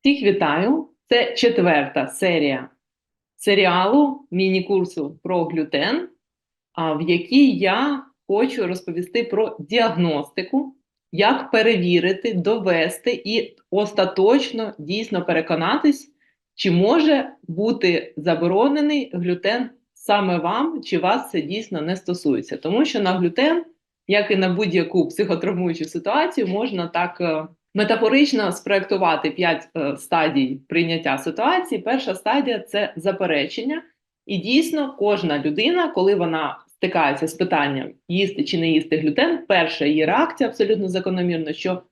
Всіх вітаю! Це четверта серія серіалу міні-курсу про глютен, в якій я хочу розповісти про діагностику, як перевірити, довести і остаточно дійсно переконатись, чи може бути заборонений глютен саме вам, чи вас це дійсно не стосується. Тому що на глютен, як і на будь-яку психотравмуючу ситуацію, можна так. Метафорично спроектувати п'ять е, стадій прийняття ситуації. Перша стадія це заперечення, і дійсно кожна людина, коли вона стикається з питанням їсти чи не їсти глютен, перша її реакція абсолютно закономірно, що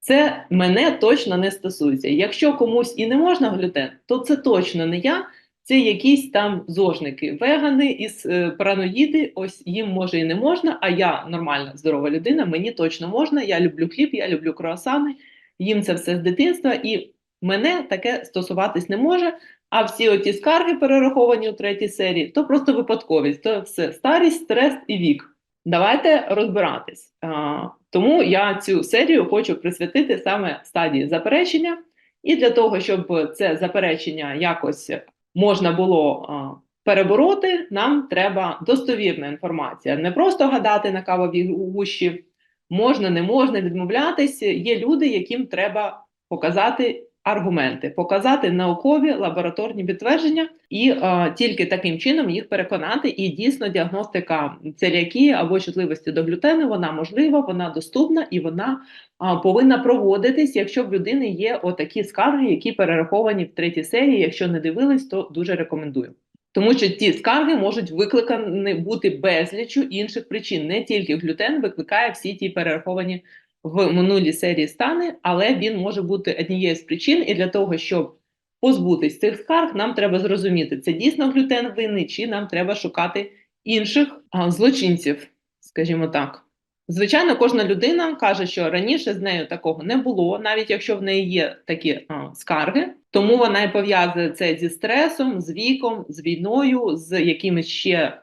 це мене точно не стосується. Якщо комусь і не можна глютен, то це точно не я. Це якісь там зожники, вегани із е, параноїди, ось їм може і не можна, а я нормальна, здорова людина, мені точно можна, я люблю хліб, я люблю круасани, їм це все з дитинства, і мене таке стосуватись не може. А всі оті скарги, перераховані у третій серії, то просто випадковість, то все старість, стрес і вік. Давайте розбиратись. А, тому я цю серію хочу присвятити саме стадії заперечення, і для того, щоб це заперечення якось можна було перебороти, нам треба достовірна інформація. Не просто гадати на кавовій гущі, можна, не можна відмовлятись. Є люди, яким треба показати аргументи, показати наукові лабораторні підтвердження, і е, тільки таким чином їх переконати. І дійсно діагностика целіакії або чутливості до глютену вона можлива, вона доступна і вона а, повинна проводитись, якщо в людини є отакі скарги, які перераховані в третій серії. Якщо не дивились, то дуже рекомендую. Тому що ті скарги можуть викликані бути безлічу інших причин. Не тільки глютен викликає всі ті перераховані в минулій серії стани, але він може бути однією з причин, і для того, щоб позбутись цих скарг, нам треба зрозуміти, це дійсно глютен винний, чи нам треба шукати інших злочинців, скажімо так. Звичайно, кожна людина каже, що раніше з нею такого не було, навіть якщо в неї є такі а, скарги, тому вона і пов'язує це зі стресом, з віком, з війною, з якимись ще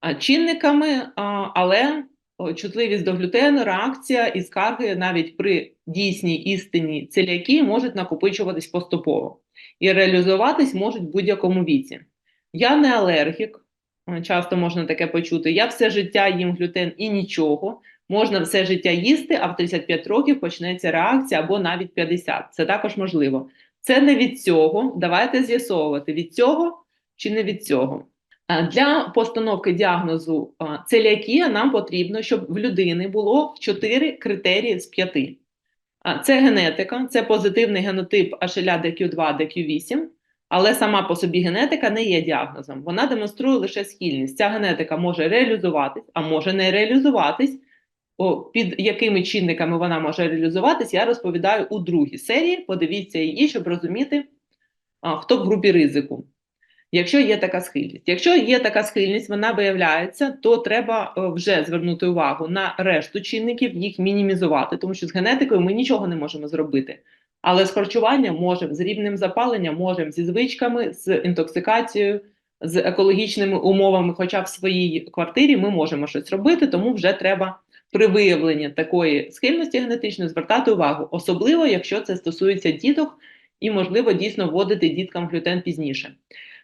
а, чинниками, а, але чутливість до глютену, реакція і скарги навіть при дійсній істинній целіакії можуть накопичуватись поступово і реалізуватись можуть в будь-якому віці. Я не алергік, е, часто можна таке почути. Я все життя їм глютен і нічого. Можна все життя їсти, а в 35 років почнеться реакція або навіть 50. Це також можливо. Це не від цього. Давайте з'ясовувати від цього чи не від цього. А Для постановки діагнозу а, целіакія нам потрібно, щоб в людини було 4 критерії з 5. Це генетика, це позитивний генотип HLA DQ2, DQ8, але сама по собі генетика не є діагнозом. Вона демонструє лише схильність. Ця генетика може реалізуватись, а може не реалізуватись. Під якими чинниками вона може реалізуватись, я розповідаю у другій серії. Подивіться її, щоб розуміти, хто в групі ризику. Якщо є така схильність. Якщо є така схильність, вона виявляється, то треба е, вже звернути увагу на решту чинників, їх мінімізувати, тому що з генетикою ми нічого не можемо зробити. Але з харчуванням можемо, з рівнем запалення можемо, зі звичками, з інтоксикацією, з екологічними умовами, хоча в своїй квартирі ми можемо щось робити, тому вже треба при виявленні такої схильності генетичної звертати увагу, особливо якщо це стосується діток, і можливо дійсно вводити діткам глютен пізніше.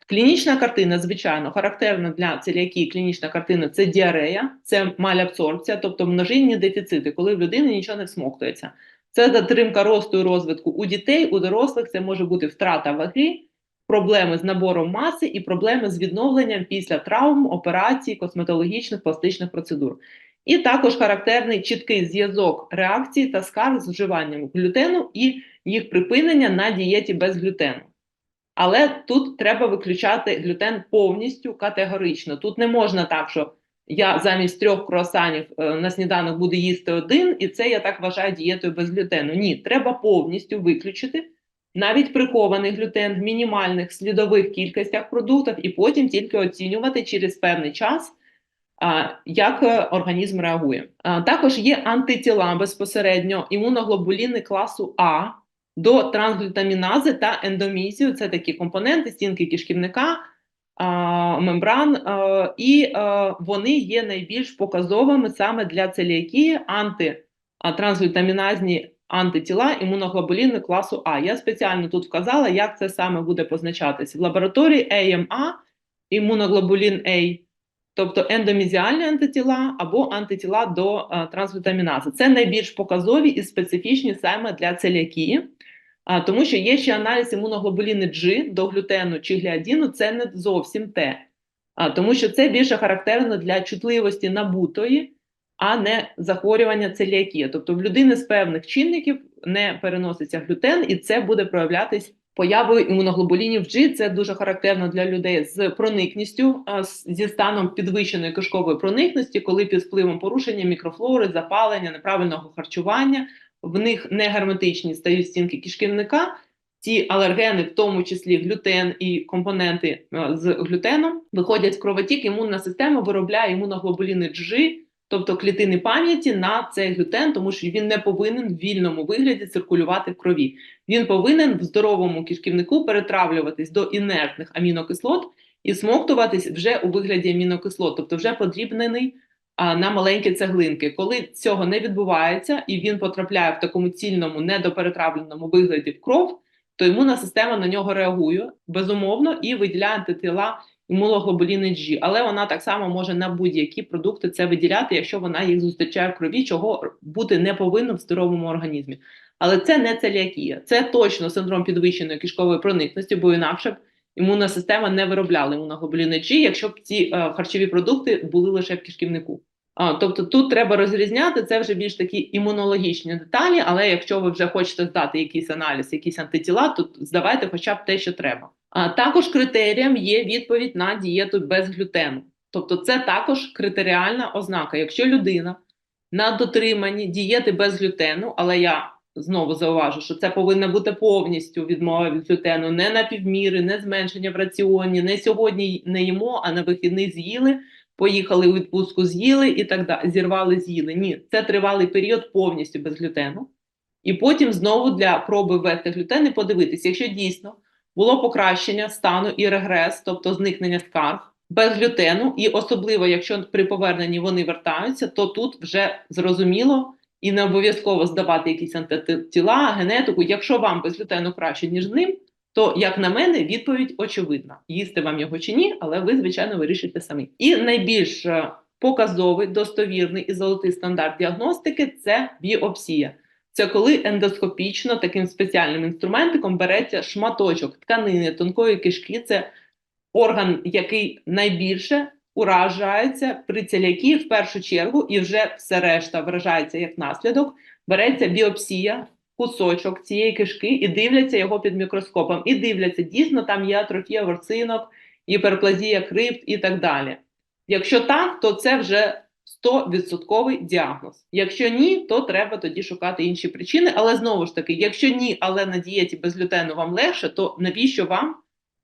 Клінічна картина, звичайно, характерна для целіакії клінічна картина це діарея, це малябсорбція, тобто множинні дефіцити, коли в людини нічого не всмоктується. Це затримка росту і розвитку у дітей, у дорослих це може бути втрата ваги, проблеми з набором маси і проблеми з відновленням після травм, операцій, косметологічних, пластичних процедур. І також характерний чіткий зв'язок реакції та скарг з вживанням глютену і їх припинення на дієті без глютену. Але тут треба виключати глютен повністю категорично. Тут не можна так, що я замість трьох круасанів е, на сніданок буду їсти один, і це я так вважаю дієтою без глютену. Ні, треба повністю виключити навіть прихований глютен в мінімальних слідових кількостях продуктів, і потім тільки оцінювати через певний час, як е, організм реагує. Також є антитіла безпосередньо імуноглобуліни класу А до трансглютамінази та ендомізію. Це такі компоненти стінки кишківника, мембран, а, і а, вони є найбільш показовими саме для целіакії антитрансглютаміназні антитіла імуноглобуліни класу А. Я спеціально тут вказала, як це саме буде позначатися. В лабораторії AMA імуноглобулін А, тобто ендомізіальні антитіла або антитіла до е, трансглютамінази. Це найбільш показові і специфічні саме для целіакії. А, тому що є ще аналіз імуноглобуліни G до глютену чи гліадіну, це не зовсім те. А, тому що це більше характерно для чутливості набутої, а не захворювання целіакії. Тобто в людини з певних чинників не переноситься глютен, і це буде проявлятись появою імуноглобулінів G. Це дуже характерно для людей з проникністю, зі станом підвищеної кишкової проникності, коли під впливом порушення мікрофлори, запалення, неправильного харчування, в них негерметичні стають стінки кишківника. Ці алергени, в тому числі глютен і компоненти е, з глютеном, виходять в кровотік, імунна система виробляє імуноглобуліни G, тобто клітини пам'яті на цей глютен, тому що він не повинен в вільному вигляді циркулювати в крові. Він повинен в здоровому кишківнику перетравлюватись до інертних амінокислот і смоктуватись вже у вигляді амінокислот, тобто вже подрібнений на маленькі цеглинки. Коли цього не відбувається і він потрапляє в такому цільному, недоперетравленому вигляді в кров, то імунна система на нього реагує безумовно і виділяє антитіла імуноглобуліни G. Але вона так само може на будь-які продукти це виділяти, якщо вона їх зустрічає в крові, чого бути не повинно в здоровому організмі. Але це не целіакія, це точно синдром підвищеної кишкової проникності, бо інакше б імунна система не виробляла імуноглобуліни G, якщо б ці е, харчові продукти були лише в кишківнику. А, тобто тут треба розрізняти це вже більш такі імунологічні деталі, але якщо ви вже хочете здати якийсь аналіз, якісь антитіла, то здавайте хоча б те, що треба. А також критерієм є відповідь на дієту без глютену. Тобто, це також критеріальна ознака. Якщо людина на дотриманні дієти без глютену, але я знову зауважу, що це повинна бути повністю відмова від глютену, не на півміри, не зменшення в раціоні, не сьогодні не їмо, а на вихідний з'їли поїхали у відпустку, з'їли і так далі, зірвали, з'їли. Ні, це тривалий період повністю без глютену. І потім знову для проби ввести глютен і подивитися, якщо дійсно було покращення стану і регрес, тобто зникнення скарг без глютену, і особливо, якщо при поверненні вони вертаються, то тут вже зрозуміло і не обов'язково здавати якісь антитіла, генетику. Якщо вам без глютену краще, ніж ним, то, як на мене, відповідь очевидна: їсти вам його чи ні, але ви, звичайно, вирішите самі. І найбільш е, показовий, достовірний і золотий стандарт діагностики це біопсія. Це коли ендоскопічно таким спеціальним інструментиком береться шматочок тканини тонкої кишки. Це орган, який найбільше уражається при целіакії в першу чергу, і вже все решта вражається як наслідок. Береться біопсія, кусочок цієї кишки і дивляться його під мікроскопом. І дивляться, дійсно там є атрофія ворсинок, гіперплазія крипт і так далі. Якщо так, то це вже 100% діагноз. Якщо ні, то треба тоді шукати інші причини. Але знову ж таки, якщо ні, але на дієті без глютену вам легше, то навіщо вам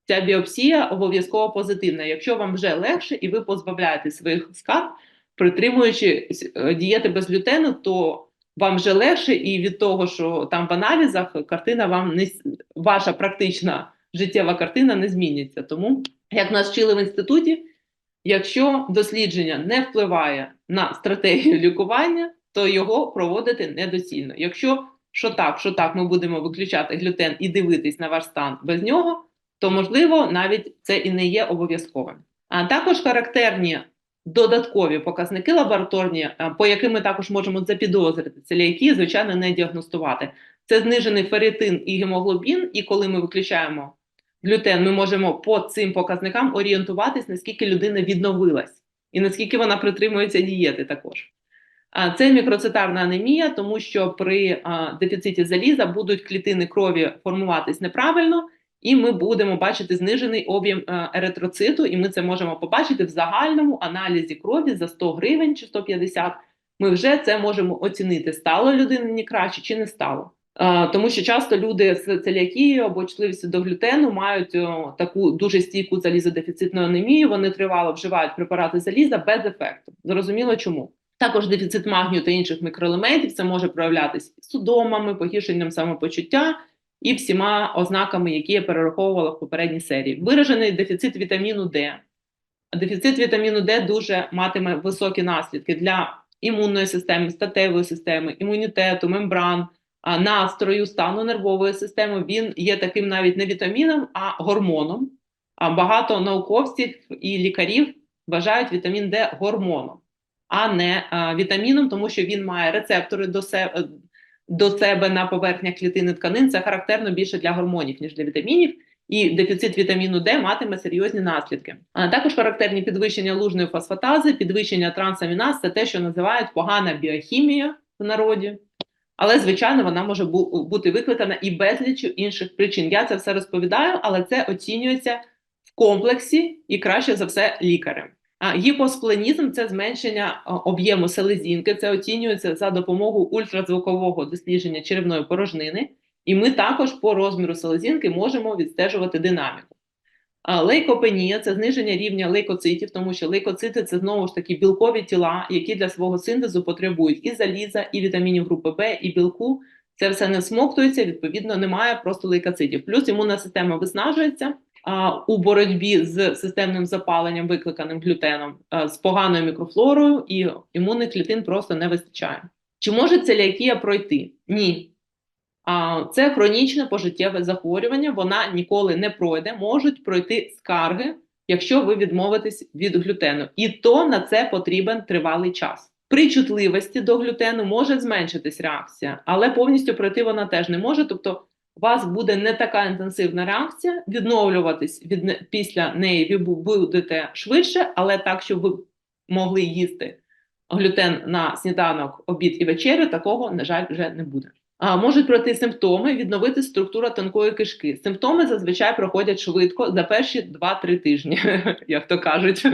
ця біопсія обов'язково позитивна? Якщо вам вже легше і ви позбавляєте своїх скарг, притримуючи е, дієти без глютену, то вам вже легше, і від того, що там в аналізах картина вам не ваша практична життєва картина не зміниться. Тому, як нас вчили в інституті, якщо дослідження не впливає на стратегію лікування, то його проводити недоцільно. Якщо що так, що так, ми будемо виключати глютен і дивитись на ваш стан без нього, то можливо навіть це і не є обов'язковим. А також характерні додаткові показники лабораторні, по яким ми також можемо запідозрити целіакію, звичайно, не діагностувати. Це знижений ферритин і гемоглобін, і коли ми виключаємо глютен, ми можемо по цим показникам орієнтуватись, наскільки людина відновилась і наскільки вона притримується дієти також. Це мікроцитарна анемія, тому що при дефіциті заліза будуть клітини крові формуватись неправильно, і ми будемо бачити знижений об'єм е, еритроциту, і ми це можемо побачити в загальному аналізі крові за 100 гривень чи 150. Ми вже це можемо оцінити, стало людині краще чи не стало. Е, Тому що часто люди з целіакією або чутливістю до глютену мають таку дуже стійку залізодефіцитну анемію. Вони тривало вживають препарати заліза без ефекту. Зрозуміло чому. Також дефіцит магнію та інших мікроелементів це може проявлятися судомами, погіршенням самопочуття і всіма ознаками, які я перераховувала в попередній серії. Виражений дефіцит вітаміну Д. Дефіцит вітаміну Д дуже матиме високі наслідки для імунної системи, статевої системи, імунітету, мембран, настрою, стану нервової системи. Він є таким навіть не вітаміном, а гормоном. А багато науковців і лікарів вважають вітамін Д гормоном, а не вітаміном, тому що він має рецептори до себе, до себе на поверхнях клітини тканин. Це характерно більше для гормонів, ніж для вітамінів. І дефіцит вітаміну Д матиме серйозні наслідки. А також характерні підвищення лужної фосфатази, підвищення трансаміназ це те, що називають погана біохімія в народі. Але, звичайно, вона може бути викликана і безліччю інших причин. Я це все розповідаю, але це оцінюється в комплексі і краще за все лікарем. Гіпоспленізм це зменшення об'єму селезінки. Це оцінюється за допомогою ультразвукового дослідження черевної порожнини. І ми також по розміру селезінки можемо відстежувати динаміку. Лейкопенія це зниження рівня лейкоцитів, тому що лейкоцити це знову ж таки білкові тіла, які для свого синтезу потребують і заліза, і вітамінів групи Б, і білку. Це все не всмоктується, відповідно, немає просто лейкоцитів. Плюс імунна система виснажується у боротьбі з системним запаленням, викликаним глютеном, з поганою мікрофлорою, і імунних клітин просто не вистачає. Чи може целіакія пройти? Ні. Це хронічне пожиттєве захворювання, вона ніколи не пройде, можуть пройти скарги, якщо ви відмовитесь від глютену. І то на це потрібен тривалий час. При чутливості до глютену може зменшитись реакція, але повністю пройти вона теж не може. Тобто, у вас буде не така інтенсивна реакція, відновлюватись від після неї ви будете швидше, але так, щоб ви могли їсти глютен на сніданок, обід і вечерю, такого, на жаль, вже не буде. А, можуть пройти симптоми, відновити структура тонкої кишки. Симптоми зазвичай проходять швидко за перші 2-3 тижні, як то кажуть.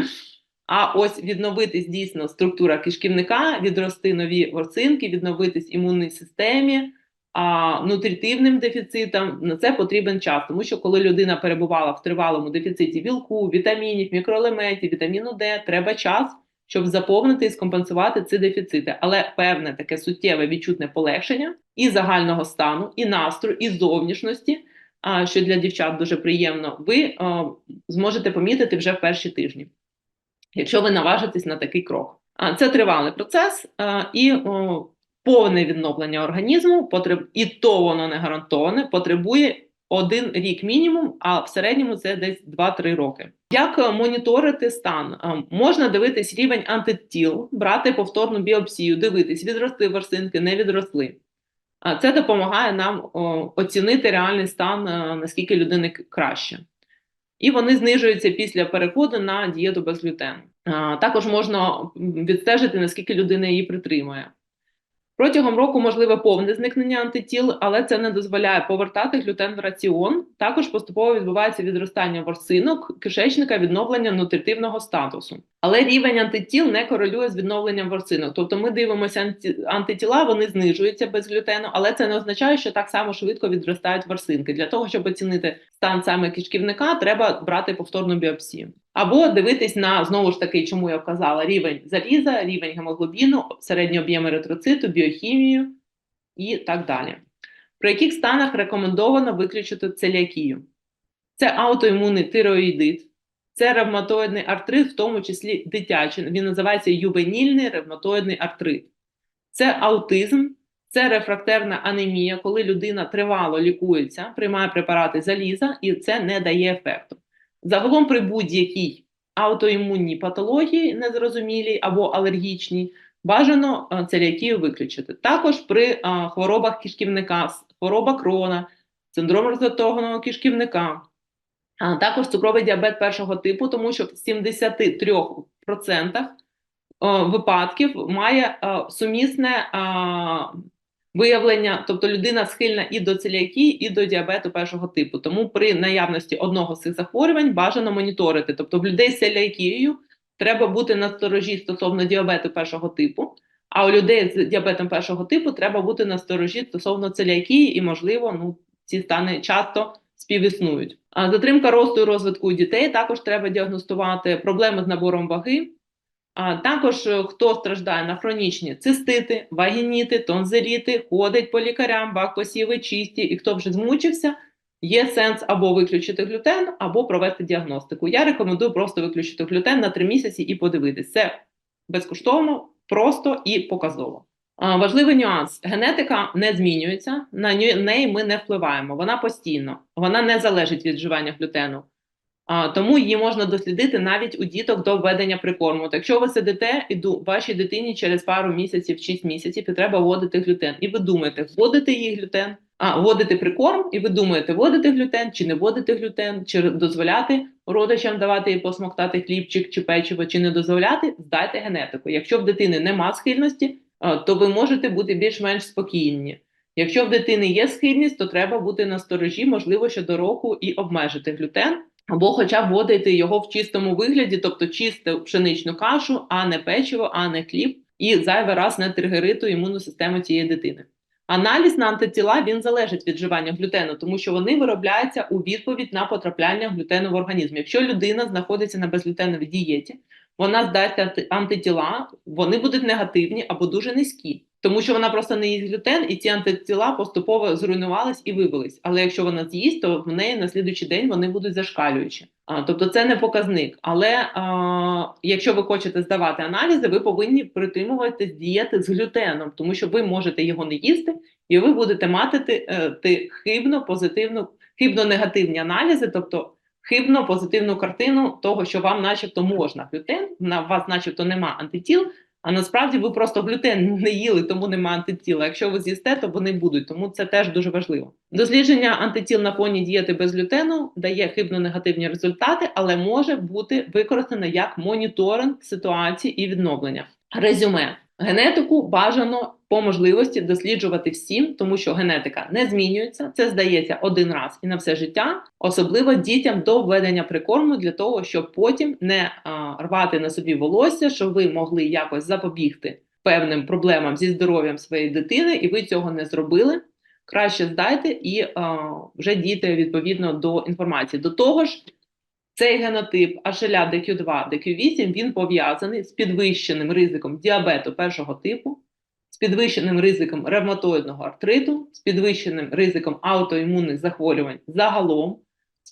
А ось відновитись дійсно структура кишківника, відрости нові ворсинки, відновитись імунній системі, а, нутритивним дефіцитам на це потрібен час, тому що коли людина перебувала в тривалому дефіциті білку, вітамінів, мікроелементів, вітаміну Д, треба час, щоб заповнити і скомпенсувати ці дефіцити. Але певне таке суттєве відчутне полегшення і загального стану, і настрою, і зовнішності, а, що для дівчат дуже приємно, ви а, зможете помітити вже в перші тижні, якщо ви наважитесь на такий крок. А це тривалий процес а, і о, повне відновлення організму, потреб... і то воно не гарантоване, потребує один рік мінімум, а в середньому це десь 2-3 роки. Як моніторити стан? Е, Можна дивитись рівень антитіл, брати повторну біопсію, дивитись, відросли ворсинки, не відросли. А Це допомагає нам оцінити реальний стан, е, наскільки людини краще. І вони знижуються після переходу на дієту без глютену. Також можна відстежити, наскільки людина її притримує. Протягом року можливе повне зникнення антитіл, але це не дозволяє повертати глютен в раціон. Також поступово відбувається відростання ворсинок, кишечника, відновлення нутритивного статусу. Але рівень антитіл не корелює з відновленням ворсинок. Тобто ми дивимося антитіла, вони знижуються без глютену, але це не означає, що так само швидко відростають ворсинки. Для того, щоб оцінити стан саме кишківника, треба брати повторну біопсію. Або дивитись на знову ж таки, чому я вказала рівень заліза, рівень гемоглобіну, середні об'єми еритроциту, біохімію і так далі. При яких станах рекомендовано виключити целіакію? Це аутоімунний тиреоїдит, це ревматоїдний артрит, в тому числі дитячий. Він називається ювенільний ревматоїдний артрит. Це аутизм, це рефрактерна анемія, коли людина тривало лікується, приймає препарати заліза, і це не дає ефекту. Загалом при будь-якій аутоімунній патології, незрозумілій або алергічній, бажано е, целіакію виключити. Також при е, хворобах кишківника, хвороба крона, синдром розвитого кишківника, а також цукровий діабет першого типу, тому що в 73% е, випадків має е, сумісне е, виявлення, тобто людина схильна і до целіакії, і до діабету першого типу. Тому при наявності одного з цих захворювань бажано моніторити. Тобто в людей з целіакією треба бути на сторожі стосовно діабету першого типу. А у людей з діабетом першого типу треба бути на сторожі стосовно целіакії, і, можливо, ну, ці стани часто співіснують. А затримка росту і розвитку у дітей також треба діагностувати проблеми з набором ваги. А також е, хто страждає на хронічні цистити, вагініти, тонзиліти, ходить по лікарям, бак-посіви чисті, і хто вже змучився, є сенс або виключити глютен, або провести діагностику. Я рекомендую просто виключити глютен на 3 місяці і подивитись. Це безкоштовно, просто і показово. Важливий нюанс: генетика не змінюється, на неї ми не впливаємо. Вона постійно, вона не залежить від вживання глютену. Тому її можна дослідити навіть у діток до введення прикорму. Так якщо ви сидите і вашій дитині через пару місяців, 6 місяців, і треба вводити глютен, і ви думаєте, вводити їй глютен, а вводити прикорм, і ви думаєте, вводити глютен чи не вводити глютен, чи дозволяти родичам давати їй посмоктати хлібчик чи печиво, чи не дозволяти, здайте генетику. Якщо в дитини нема схильності, то ви можете бути більш-менш спокійні. Якщо в дитини є схильність, то треба бути на сторожі, можливо, щодо року і обмежити глютен, або хоча б вводити його в чистому вигляді, тобто чисту пшеничну кашу, а не печиво, а не хліб, і зайвий раз не тригериту імунну систему цієї дитини. Аналіз на антитіла він залежить від вживання глютену, тому що вони виробляються у відповідь на потрапляння глютену в організм. Якщо людина знаходиться на безглютеновій дієті, вона здасть антитіла, вони будуть негативні або дуже низькі, тому що вона просто не їсть глютен, і ці антитіла поступово зруйнувались і вибились. Але якщо вона з'їсть, то в неї на слідуючий день вони будуть зашкалюючі. А, тобто це не показник. Але а, якщо ви хочете здавати аналізи, ви повинні притримуватись дієти з глютеном, тому що ви можете його не їсти, і ви будете мати е, хибно позитивну, хибно-негативні аналізи, тобто хибно позитивну картину того, що вам, начебто, можна глютен, на вас, начебто, нема антитіл. А насправді ви просто глютен не їли, тому нема антитіла. Якщо ви з'їсте, то вони будуть, тому це теж дуже важливо. Дослідження антитіл на фоні дієти без глютену дає хибно-негативні результати, але може бути використане як моніторинг ситуації і відновлення. Резюме. Генетику бажано по можливості досліджувати всім, тому що генетика не змінюється. Це здається один раз і на все життя, особливо дітям до введення прикорму для того, щоб потім не а, рвати на собі волосся, щоб ви могли якось запобігти певним проблемам зі здоров'ям своєї дитини, і ви цього не зробили. Краще здайте і а, вже дійте відповідно до інформації. До того ж, цей генотип HLA DQ2, DQ8 він пов'язаний з підвищеним ризиком діабету першого типу, з підвищеним ризиком ревматоїдного артриту, з підвищеним ризиком аутоімунних захворювань загалом,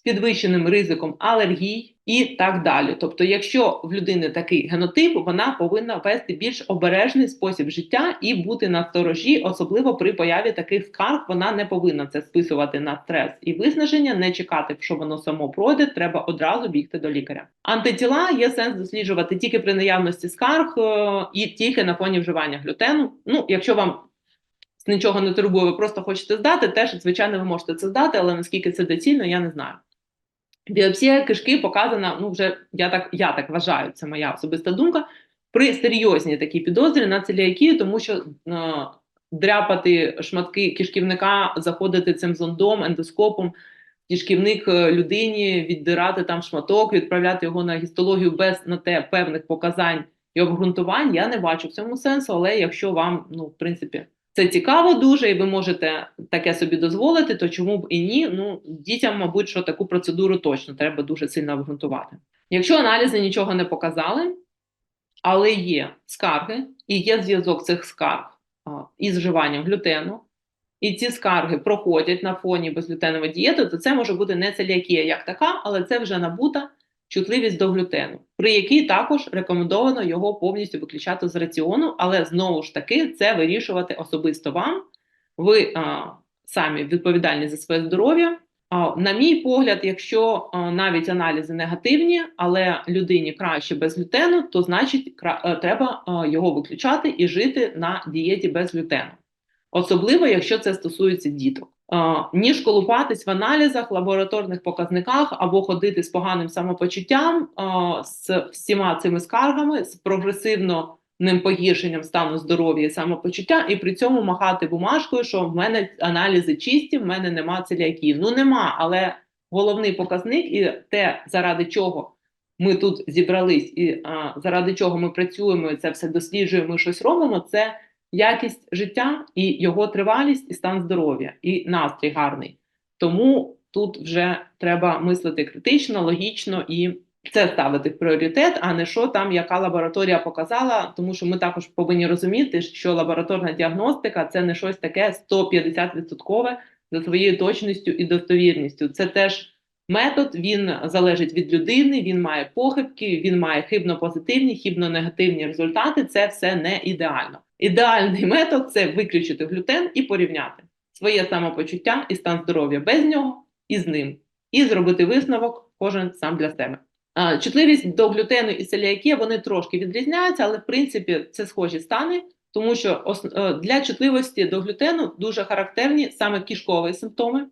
підвищеним ризиком алергій і так далі. Тобто, якщо в людини такий генотип, вона повинна вести більш обережний спосіб життя і бути на сторожі, особливо при появі таких скарг, вона не повинна це списувати на стрес і виснаження, не чекати, що воно само пройде. Треба одразу бігти до лікаря. Антитіла є сенс досліджувати тільки при наявності скарг е, і тільки на фоні вживання глютену. Ну, якщо вам нічого не турбує, ви просто хочете здати, теж звичайно ви можете це здати, але наскільки це доцільно, я не знаю. Біопсія кишки показана, ну вже я так я так вважаю, це моя особиста думка. При серйозній такій підозрі на целіакію, тому що е, дряпати шматки кишківника, заходити цим зондом, ендоскопом, кишківник е, людині, віддирати там шматок, відправляти його на гістологію без на те певних показань і обґрунтувань. Я не бачу в цьому сенсу, але якщо вам, ну, в принципі, це цікаво дуже, і ви можете таке собі дозволити, то чому б і ні? Ну, дітям, мабуть, що таку процедуру точно треба дуже сильно обґрунтувати. Якщо аналізи нічого не показали, але є скарги, і є зв'язок цих скарг із вживанням глютену, і ці скарги проходять на фоні безглютенової дієти, то це може бути не целіакія як така, але це вже набута чутливість до глютену, при якій також рекомендовано його повністю виключати з раціону, але знову ж таки це вирішувати особисто вам. Ви а, самі відповідальні за своє здоров'я. На мій погляд, якщо а, навіть аналізи негативні, але людині краще без глютену, то значить кра- е, треба а, його виключати і жити на дієті без глютену. Особливо, якщо це стосується діток. А, ніж колупатись в аналізах, лабораторних показниках або ходити з поганим самопочуттям з всіма цими скаргами, з прогресивно ним погіршенням стану здоров'я і самопочуття, і при цьому махати бумажкою, що в мене аналізи чисті, в мене нема целіакії. Ну нема, але головний показник і те, заради чого ми тут зібрались, і а, заради чого ми працюємо, це все досліджуємо, щось робимо. Це якість життя і його тривалість, і стан здоров'я, і настрій гарний. Тому тут вже треба мислити критично, логічно і це ставити в пріоритет, а не що там яка лабораторія показала, тому що ми також повинні розуміти, що лабораторна діагностика це не щось таке 150% за своєю точністю і достовірністю. Це теж метод, він залежить від людини, він має похибки, він має хибно-позитивні, хибно-негативні результати. Це все не ідеально. Ідеальний метод це виключити глютен і порівняти своє самопочуття і стан здоров'я без нього і з ним, і зробити висновок кожен сам для себе. А, Чутливість до глютену і целіакія вони трошки відрізняються, але в принципі це схожі стани, тому що е, для чутливості до глютену дуже характерні саме кишкові симптоми: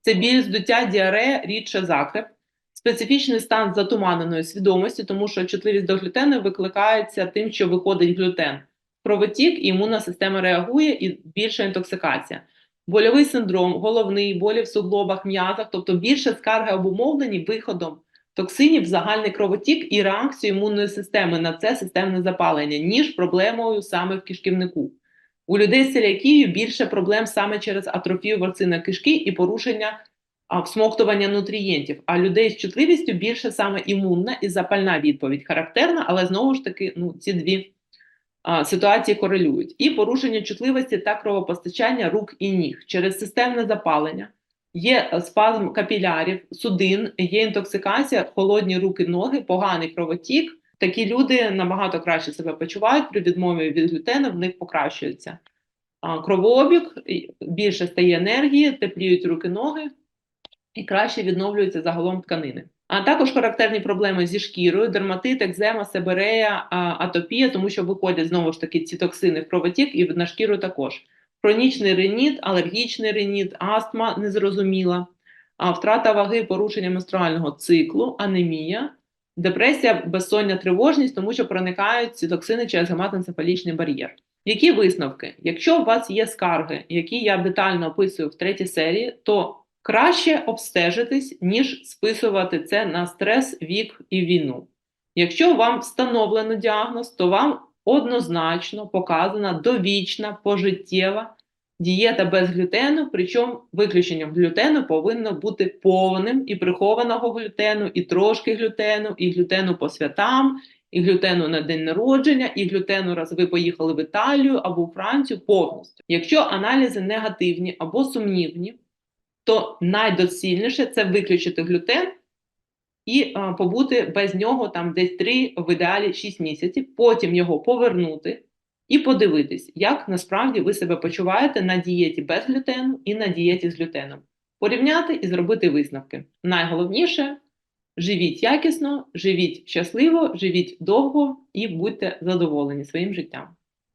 це біль, здуття, діарея, рідше закреп, специфічний стан затуманеної свідомості, тому що чутливість до глютену викликається тим, що виходить глютен. Кровотік і імунна система реагує, і більша інтоксикація. Больовий синдром, головний, болі в суглобах, м'язах, тобто більше скарги обумовлені виходом токсинів в загальний кровотік і реакцію імунної системи на це системне запалення, ніж проблемою саме в кишківнику. У людей з целіакією більше проблем саме через атрофію ворсина кишки і порушення а, всмоктування нутрієнтів. А людей з чутливістю більше саме імунна і запальна відповідь характерна, але знову ж таки, ну, ці дві ситуації корелюють. І порушення чутливості та кровопостачання рук і ніг через системне запалення. Є е, спазм капілярів, судин, є інтоксикація, холодні руки, ноги, поганий кровотік. Такі люди набагато краще себе почувають при відмові від глютену, в них покращується кровообіг, більше стає енергії, тепліють руки, ноги і краще відновлюються загалом тканини. А також характерні проблеми зі шкірою, дерматит, екзема, себерея, атопія, тому що виходять знову ж таки ці токсини в кровотік і на шкіру також. Хронічний реніт, алергічний реніт, астма незрозуміла, втрата ваги, порушення менструального циклу, анемія, депресія, безсоння, тривожність, тому що проникають ці токсини через гематоенцефалічний бар'єр. Які висновки? Якщо у вас є скарги, які я детально описую в третій серії, то краще обстежитись, ніж списувати це на стрес, вік і війну. Якщо вам встановлено діагноз, то вам однозначно показана довічна пожиттєва дієта без глютену, причому виключенням глютену повинно бути повним і прихованого глютену, і трошки глютену, і глютену по святам, і глютену на день народження, і глютену раз ви поїхали в Італію або у Францію повністю. Якщо аналізи негативні або сумнівні, то найдоцільніше це виключити глютен і а, побути без нього там десь 3, в ідеалі 6 місяців, потім його повернути і подивитись, як насправді ви себе почуваєте на дієті без глютену і на дієті з глютеном. Порівняти і зробити висновки. Найголовніше живіть якісно, живіть щасливо, живіть довго і будьте задоволені своїм життям.